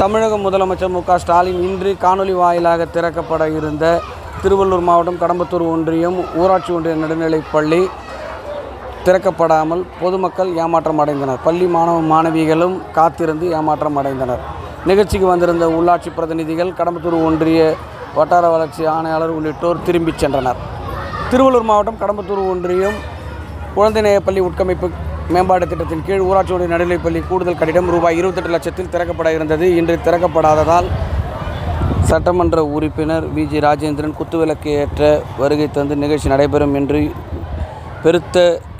தமிழக முதலமைச்சர் மு க ஸ்டாலின் இன்று காணொலி வாயிலாக திறக்கப்பட இருந்த திருவள்ளூர் மாவட்டம் கடம்பத்தூர் ஒன்றியம் ஊராட்சி ஒன்றிய நடுநிலைப்பள்ளி திறக்கப்படாமல் பொதுமக்கள் ஏமாற்றம் அடைந்தனர். பள்ளி மாணவ மாணவிகளும் காத்திருந்து ஏமாற்றம் அடைந்தனர். நிகழ்ச்சிக்கு வந்திருந்த உள்ளாட்சி பிரதிநிதிகள் கடம்பத்தூர் ஒன்றிய வட்டார வளர்ச்சி ஆணையாளர் உள்ளிட்டோர் திரும்பிச் சென்றனர். திருவள்ளூர் மாவட்டம் கடம்பத்தூர் ஒன்றியம் குழந்தைநேய பள்ளி உட்கமைப்பு மேம்பாட்டு திட்டத்தின் கீழ் ஊராட்சி ஒன்றிய நடுநிலைப்பள்ளி கூடுதல் கட்டிடம் ரூபாய் இருபத்தெட்டு லட்சத்தில் திறக்கப்பட இருந்தது. இன்று திறக்கப்படாததால் சட்டமன்ற உறுப்பினர் வி. ஜி. ராஜேந்திரன் குத்துவிளக்கு ஏற்ற வருகை தந்து நிகழ்ச்சி நடைபெறும் என்று பெருத்த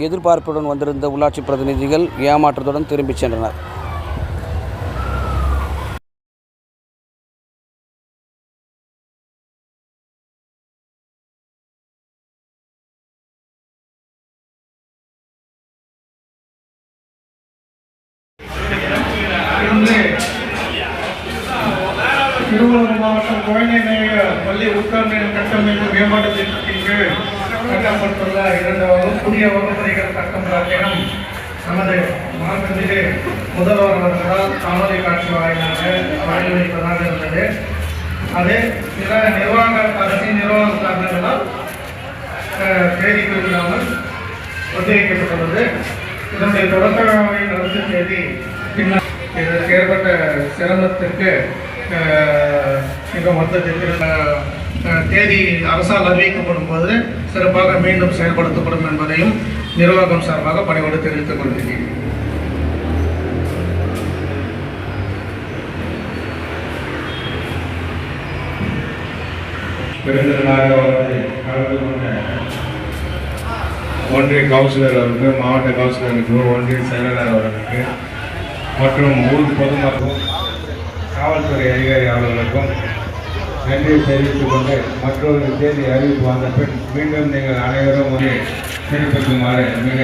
எதிர்பார்ப்புடன் வந்திருந்த உள்ளாட்சி பிரதிநிதிகள் ஏமாற்றத்துடன் திரும்பிச் சென்றனர். இன்று திருவள்ளூர் மாவட்டம் குழந்தைநேய பள்ளி உட்கல்வி கட்டமைப்பு மேம்பாட்டு திட்டத்தின் கீழ் கட்டப்பட்டுள்ள இரண்டாவது புதிய வகுப்பறைகள் கட்டப்படும் நமது மாவட்டத்திலே முதல்வர் அவர்களால் காணொலி காட்சி வாயிலாக வழங்கி வைப்பதாக இருந்தது. அது சில நிர்வாக அரசின் நிர்வாக காரணங்களால் தேதி குறிப்பிடாமல் ஒத்திவைக்கப்பட்டுள்ளது. இதனுடைய தொடக்க விழாவை நடத்தும் தேதி பின்னர் இதற்கு ஏற்பட்ட சிரமத்திற்கு அஹ், மிக மொத்தத்தில் தேதி அரசால் அறிவிக்கப்படும் போது சிறப்பாக மீண்டும் செயல்படுத்தப்படும் என்பதையும் நிர்வாகம் சார்பாக பணிவோடு தெரிவித்துக் கொள்கிறேன். விருந்தினராக வந்து கலந்து கொண்ட ஒன்றிய கவுன்சிலர் அவருக்கு மாவட்ட கவுன்சிலருக்கு ஒன்றிய செயலாளர் அவர்களுக்கு மற்றும் ஊர் பொதுமக்களும் காவல்துறை அதிகாரி அவர்களுக்கும் நன்றி தெரிவித்துக் கொண்டு மற்றொரு தேதி அறிவிப்பு வந்த பின் மீண்டும் நீங்கள் அனைவரும் ஒரு சிறப்பிக்குமாறு மிக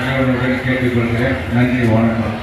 அனைவருடன் கேட்டுக்கொள்கிறேன். நன்றி வணக்கம்.